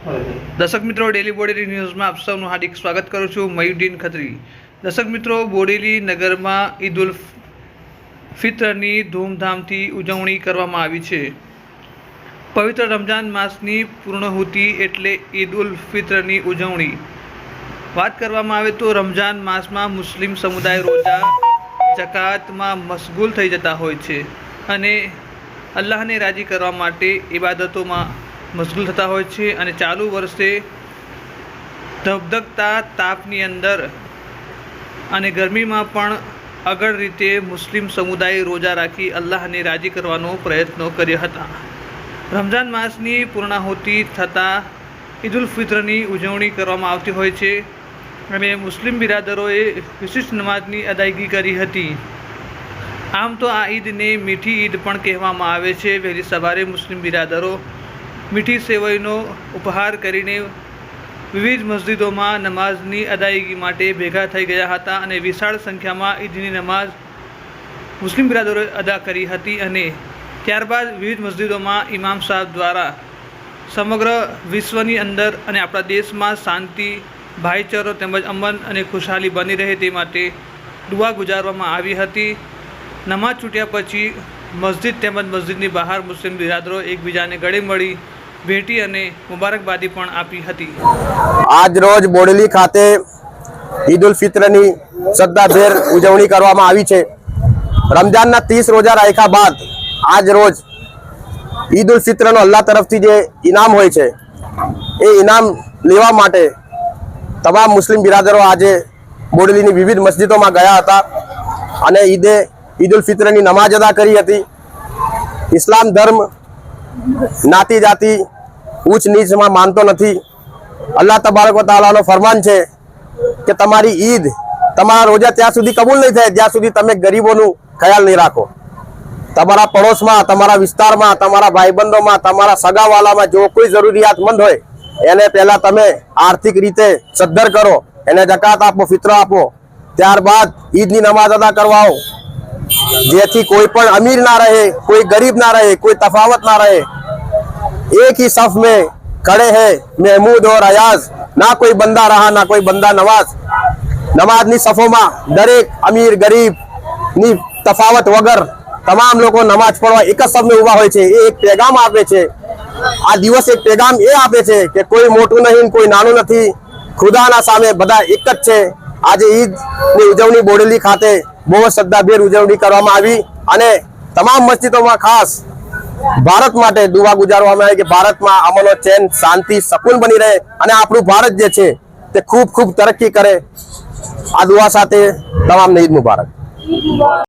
દર્શક મિત્રો ડેલી બોડેલી ન્યૂઝમાં આપ સૌનું હાર્દિક સ્વાગત કરું છું મયુદ્દીન ખત્રી. દર્શક મિત્રો, બોડેલી નગરમાં ઈદ ઉલ ફિત્રની ધૂમધામથી ઉજવણી કરવામાં આવી છે. પવિત્ર રમજાન માસની પૂર્ણહુતિ એટલે ઈદ ઉલ ફિત્રની ઉજવણી. વાત કરવામાં આવે તો રમજાન માસમાં મુસ્લિમ સમુદાય રોજા, જકાતમાં મશગુલ થઈ જતા હોય છે અને અલ્લાહને રાજી કરવા માટે ઇબાદતોમાં મશગુલ થતા હોય છે અને ચાલુ વર્ષે ધબધકતા તાપની અંદર અને ગરમીમાં પણ અગળ રીતે મુસ્લિમ સમુદાય રોજા રાખી અલ્લાહને રાજી કરવાનો પ્રયત્નો કર્યા હતા. રમઝાન માસની પૂર્ણાહુતિ થતાં ઈદ ઉલ ફિત્રની ઉજવણી કરવામાં આવતી હોય છે અને મુસ્લિમ બિરાદરોએ વિશિષ્ટ નમાજની અદાયગી કરી હતી. આમ તો આ ઈદને મીઠી ઈદ પણ કહેવામાં આવે છે. વહેલી સવારે મુસ્લિમ બિરાદરો મીઠી સેવઈનો ઉપહાર કરીને વિવિધ મસ્જિદોમાં નમાઝની અદાયગી માટે ભેગા થઈ ગયા હતા અને વિશાળ સંખ્યામાં ઈદની નમાઝ મુસ્લિમ બિરાદરોએ અદા કરી હતી અને ત્યારબાદ વિવિધ મસ્જિદોમાં ઇમામ સાહેબ દ્વારા સમગ્ર વિશ્વની અંદર અને આપણા દેશમાં શાંતિ, ભાઈચારો તેમજ અમન અને ખુશહાલી બની રહે તે માટે દુઆ ગુજારવામાં આવી હતી. નમાઝ છૂટ્યા પછી મસ્જિદ તેમજ મસ્જિદની બહાર મુસ્લિમ બિરાદરો એકબીજાને ગળે મળી ભેટી અને મુબારકબાદી પણ આપી હતી. આજ રોજ બોડેલી ખાતે ઈદ ઉલ ફિત્રની શ્રદ્ધાભેર ઉજવણી કરવામાં આવી છે. રમજાનના ત્રીસ રોજા રાખ્યા બાદ આજ રોજ ઈદ ઉલ ફિત્રનો અલ્લાહ તરફથી જે ઇનામ હોય છે, એ ઇનામ લેવા માટે તમામ મુસ્લિમ બિરાદરો આજે બોડેલીની વિવિધ મસ્જિદોમાં ગયા હતા અને ઈદે ઈદ ઉલ ફિત્રની નમાજ અદા કરી હતી. ઇસ્લામ ધર્મ નાતી જાતિ ઊંચ નીચમાં માનતો નથી. અલ્લાહ તબારક તાલાનો ફરમાન છે કે તમારી ઈદ તમારા રોજા ત્યાં સુધી કબૂલ નહીં થાય, જ્યાં સુધી તમે ગરીબોનું ખ્યાલ નહીં રાખો. તમારા પડોશમાં, તમારા વિસ્તારમાં, તમારા ભાઈબંધોમાં, તમારા સગાવાલામાં જો કોઈ જરૂરિયાતમંદ હોય, એને પહેલાં તમે આર્થિક રીતે સદ્ધર કરો, એને જકાત આપો, ફિત્ર આપો. ત્યારબાદ ઈદની નમાઝ અદા કરવાઓ. જેથી કોઈ પણ અમીર ના રહે, કોઈ ગરીબ ના રહે, કોઈ તફાવત ના રહે एक ही सफ में खड़े हैं महमूद और अयाज ना कोई बंदा रहा ना कोई बंदा नवाज નમાજની સફોમાં દરેક અમીર ગરીબ ની તફાવત વગર તમામ લોકો નમાજ પડવા એક જ સફને ઊભા હોય છે એ એક પેગામ આપે છે આ દિવસ એક પેગામ એ આપે છે કે કોઈ મોટું નહીં કોઈ નાનું નથી ખુદાના સામે બધા એક જ છે આજે ઈદ ની ઉજવણી બોડેલી ખાતે બહુ જ શ્રદ્ધાભેર ઉજવણી કરવામાં આવી અને તમામ મસ્જિદોમાં ખાસ ભારત માટે દુવા ગુજારવામાં આવે કે ભારતમાં અમનો ચેન શાંતિ સકુન બની રહે અને આપણું ભારત જે છે તે ખૂબ ખૂબ તરક્કી કરે. આ દુઆ સાથે તમામને ઈદ મુબારક.